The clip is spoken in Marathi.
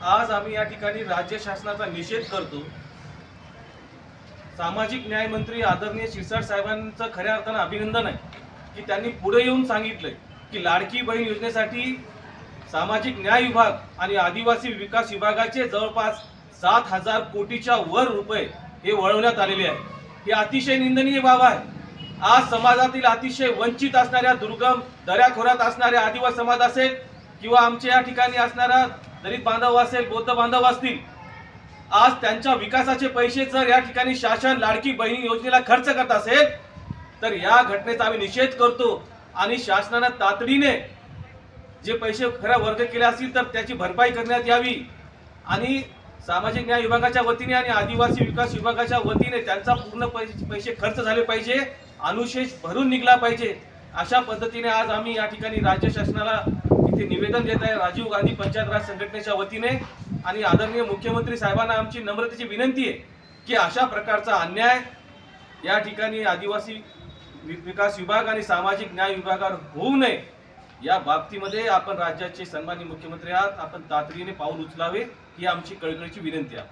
आज आम्ही या ठिकाणी राज्य शासनाचा निषेध करतो. सामाजिक न्याय मंत्री आदरणीय शिरसाट साहेबांचं खऱ्या अर्थानं अभिनंदन आहे की त्यांनी पुढे येऊन सांगितलंय की लाडकी बहीण योजनेसाठी सामाजिक न्याय विभाग आणि आदिवासी विकास विभागाचे जवळपास सात हजार कोटीच्या वर रुपये हे वळवण्यात आलेले आहे. हे अतिशय निंदनीय बाब आहे. आज समाजातील अतिशय वंचित असणाऱ्या दुर्गम दऱ्याखोऱ्यात असणाऱ्या आदिवासी समाज असेल किंवा आमच्या या ठिकाणी असणारा दलित बांधव असेल बौद्ध बांधव असतील. आज त्यांच्या विकासाचे पैसे जर या ठिकाणी शासन लाडकी बहीण योजनेला खर्च करत असेल तर या घटनेचा आम्ही निषेध करतो आणि शासनानं तातडीने जे पैसे खऱ्या वर्ग केले असतील तर त्याची भरपाई करण्यात यावी. आणि सामाजिक न्याय विभागाच्या वतीने आणि आदिवासी विकास विभागाच्या वतीने त्यांचा पूर्ण पैसे खर्च झाले पाहिजे अनुशेष भरून निघला पाहिजे. अशा पद्धतीने आज आम्ही या ठिकाणी राज्य शासनाला इथे निवेदन देत आहे राजीव गांधी पंचायत राज संघटनेच्या वतीने. आणि आदरणीय मुख्यमंत्री साहेबांना आमची नम्रतेची विनंती आहे की अशा प्रकारचा अन्याय या ठिकाणी आदिवासी विकास विभाग आणि सामाजिक न्याय विभागावर होऊ नये. या बाबतीमध्ये आपण राज्याचे सन्माननीय मुख्यमंत्री आहात. आपण तातडीने पाऊल उचलावे ही आमची कळकळीची विनंती आहे.